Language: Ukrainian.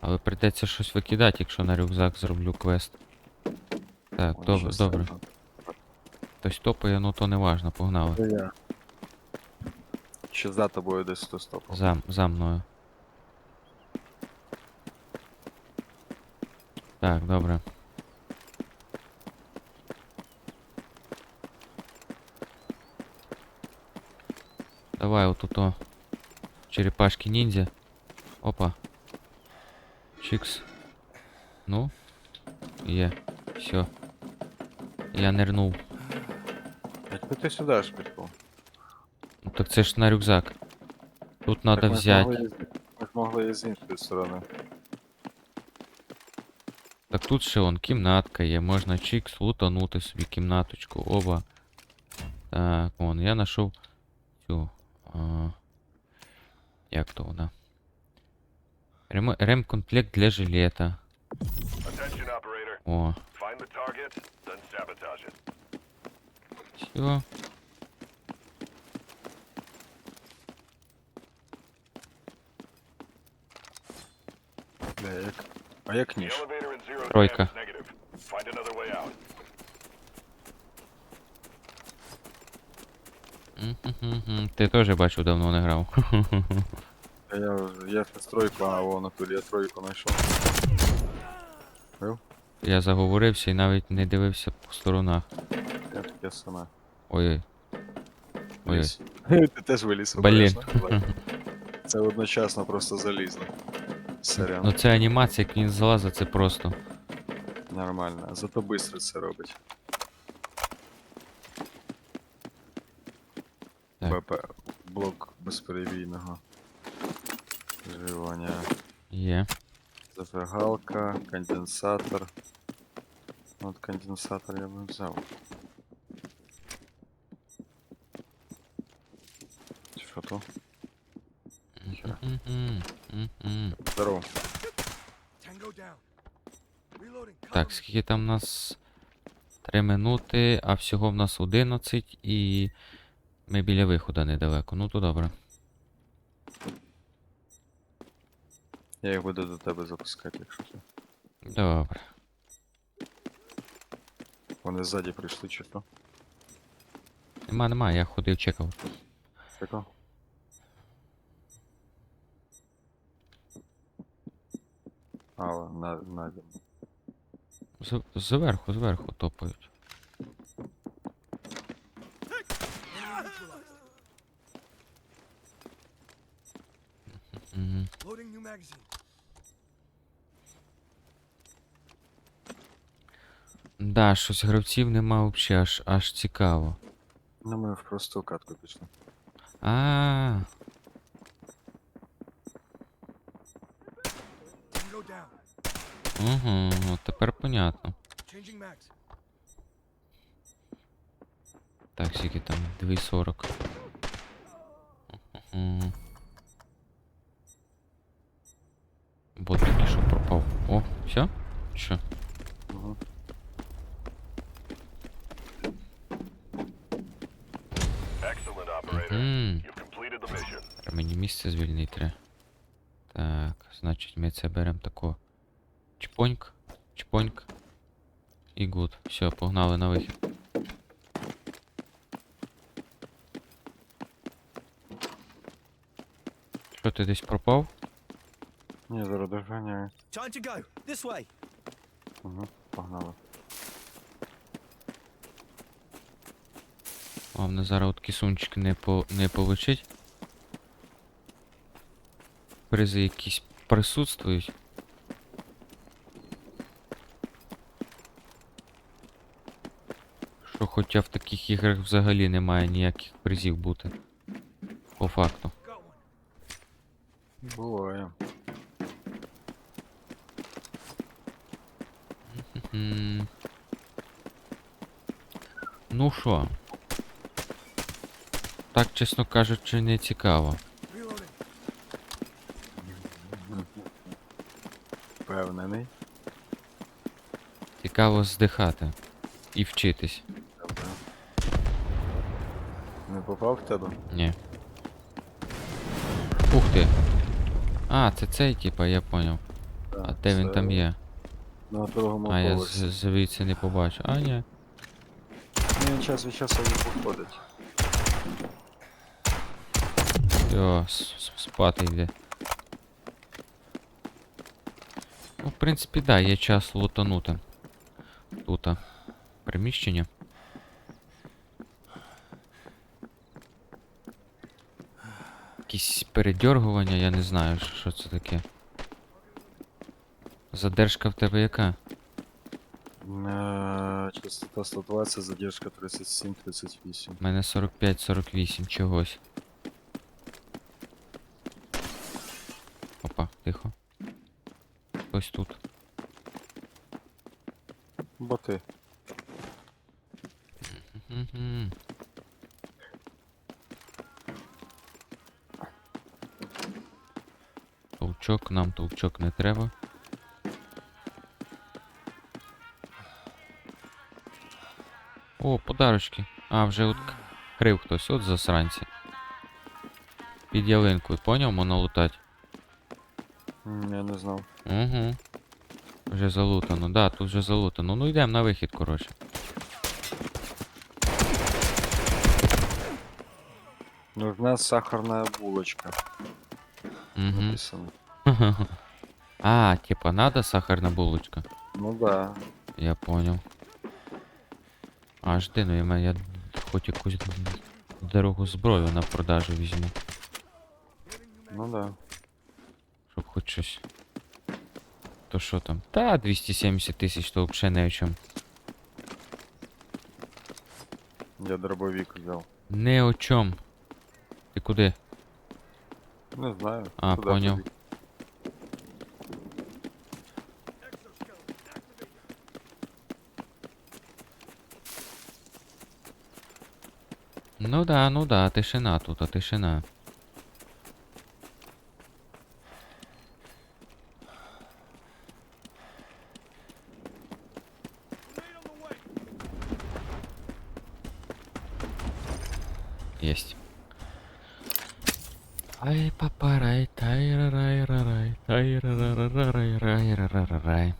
Але прийдеться щось викидати, якщо на рюкзак зроблю квест. Так, Ой, добре, добре. Хтось топає, ну то не важно, погнали. Це я. Ще за тобою десь хтось топав. За, за мною. Так, добре. Давай вот то черепашки ниндзя. Опа. Чикс. Ну. Є. Все. Я нирнув. Як ти сюди ж пішов? Ну, так це ж на рюкзак. Тут надо Так ми взяти. могли з- Ми ж і з іншої сторони. Так тут ще он кімнатка є, можна чикс лутанути собі кімнаточку, оба. Так, вон, я знайшов цю. А, як то вона? Рем... Ремкомплект для жилета. О. Все. А я ніж? Тройка. Ты тоже бачу, давно не грав. Я, я щось тройку, а во натурі я тройку знайшов. Я заговорився і навіть не дивився по сторонах. Я таке саме. Ой, Ой. Ліз. Ти теж виліз Блін. обережно. Це одночасно просто залізно. Сорян. ну це анімація, як він залазить, це просто. Нормально. Зато швидко це робить. Так. БП. Блок безперебійного вживання. Є. Зажигалка, конденсатор. Ну, От конденсатор я би взяв. Що то? Мгм. Здорово. Так, скільки там у нас? 3 минути, а всього в нас 11 і ми біля виходу недалеко. Ну то добре. Я їх буду до тебе запускати, якщо що. Добре. Вони ззаді прийшли чи то. Нема, нема, я ходив, чекав. Тако? А, на, на, З- Зверху, зверху топають. Мгм. Loading new magazine. Да, щось гравців нема взагалі, аж, аж цікаво. Ну, ми в просту катку пішли. А, Tango down. угу, от тепер понятно. Так, скільки там? 2.40. Угу. Бот тільки що пропав. О, все? Що? Угу. Mission. Треба Мені місце звільнити. треба. Так, значить ми це беремо тако. Чпоньк, чпоньк. І гуд. Все, погнали на вихід. Що ти десь пропав? Ні, зараз доганяю. Time to go. This way. Угу. Погнали. Головне зараз от кисунчики не, по, не получить. Призи якісь присутствують. Що хоча в таких іграх взагалі немає ніяких призів бути. По факту. Буває. М. Ну що? Так, чесно кажучи, не цікаво. Впевнений. Цікаво здихати. І вчитись. Добре. Не попав в тебе? Ні. Ух ти. А, це цей, типа, я поняв. А де він там є? На другому А я поверсі. з- звідси не побачу. А, ні. Ну, Він час від часу не походить. Йо, с- с- спати йде. Ну, в принципі, да, є час лутанути. Тут. Приміщення. Якісь передьоргування, я не знаю, що- що це таке. Задержка в тебе яка? Е, Частота 120, задержка 37-38. У мене 45-48 чогось. Опа, тихо. Ось тут. Боти. Мгм. Толчок, нам толчок не треба. О, подарочки. А, вже от крив хтось, от засранці. Під ялинкою, поняв, можна лутати? Я не знав. Угу. Вже залутано, да, тут вже залутано. Ну йдемо на вихід, коротше. Нужна сахарная булочка. Угу. Написано. А, типа, надо сахарна булочка. Ну да. Я понял. А жди, ну я, хоч якусь дорогу зброю на продажу візьму, Ну да. щоб хоч щось. То що там? Та 270 тисяч, то взагалі не о чому. Я дробовик взял. Не о чому. Ти куди? Не знаю. А, куда понял. побег. Ну да, ну да, тишина тут, а тишина. Есть. Ай, папарай, рай рай тай рай рай рай рай рай